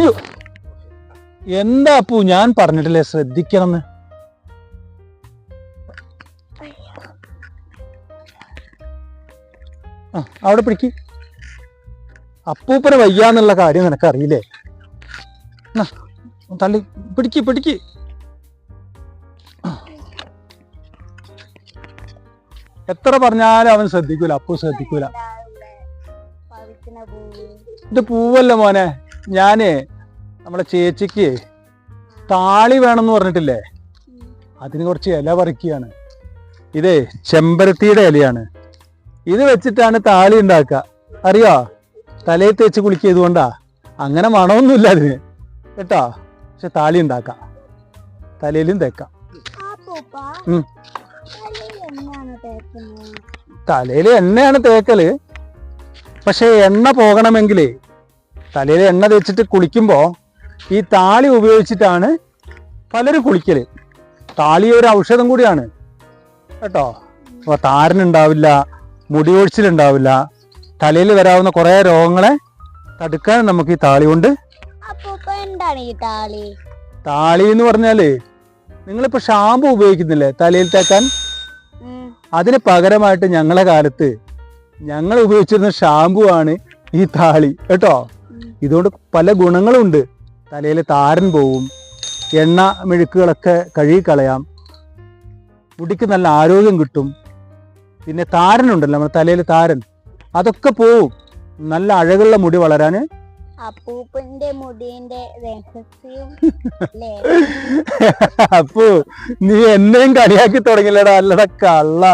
അയ്യോ. എന്താ അപ്പു? ഞാൻ പറഞ്ഞിട്ടില്ലേ ശ്രദ്ധിക്കണമെന്ന്. ആ അവിടെ പിടിക്ക്. അപ്പൂപ്പനെ വയ്യാന്നുള്ള കാര്യം നിനക്കറിയില്ലേ? തള്ളി പിടിക്ക് പിടിക്ക്. എത്ര പറഞ്ഞാലും അവൻ ശ്രദ്ധിക്കൂല അപ്പു ശ്രദ്ധിക്കൂല. ഇത് പൂവല്ല മോനെ? ഞാനേ നമ്മളെ ചേച്ചിക്ക് താളി വേണമെന്ന് പറഞ്ഞിട്ടില്ലേ? അതിന് കുറച്ച് ഇല പറിക്കുകയാണ്. ഇതേ ചെമ്പരത്തിയുടെ ഇലയാണ്. ഇത് വെച്ചിട്ടാണ് താളി ഉണ്ടാക്കുക. അറിയോ? തലയിൽ തേച്ച് കുളിക്കിയത് കൊണ്ടാ. അങ്ങനെ മണമൊന്നുമില്ല അതിന്. കേട്ടോ? പക്ഷെ താളി ഉണ്ടാക്കാം. തലയിലും തേക്കാം. തലയിൽ എണ്ണയാണ് തേക്കൽ. പക്ഷെ എണ്ണ പോകണമെങ്കിലേ തലയിൽ എണ്ണ തേച്ചിട്ട് കുളിക്കുമ്പോൾ ഈ താളി ഉപയോഗിച്ചിട്ടാണ് പലരും കുളിക്കൽ. താളി ഒരു ഔഷധം കൂടിയാണ്. കേട്ടോ? അപ്പോൾ താരനുണ്ടാവില്ല മുടി ഒഴിച്ചിലുണ്ടാവില്ല തലയിൽ വരാവുന്ന കുറെ രോഗങ്ങളെ തടുക്കാൻ നമുക്ക് ഈ താളി കൊണ്ട് എന്താണ് ഈ താളി? താളി എന്ന് പറഞ്ഞാൽ നിങ്ങളിപ്പോ ഷാമ്പു ഉപയോഗിക്കുന്നില്ലേ? തലയിൽ തേക്കാൻ. അതിന് പകരമായിട്ട് ഞങ്ങളെ കാലത്ത് ഞങ്ങൾ ഉപയോഗിച്ചിരുന്ന ഷാമ്പു ആണ് ഈ താളി. കേട്ടോ. ഇതുകൊണ്ട് പല ഗുണങ്ങളും ഉണ്ട് തലയിൽ താരൻ പോവും എണ്ണ മെഴുക്കുകളൊക്കെ കഴുകിക്കളയാം മുടിക്ക് നല്ല ആരോഗ്യം കിട്ടും. പിന്നെ താരനുണ്ടല്ലോ നമ്മുടെ തലയിൽ താരൻ. അതൊക്കെ പോവും. നല്ല അഴകുള്ള മുടി വളരാന് അപ്പൂപ്പന്റെ മുടിന്റെ അല്ലേ? നീ എന്നെയും കളിയാക്കി തുടങ്ങില്ലടാ അല്ലട കള്ള.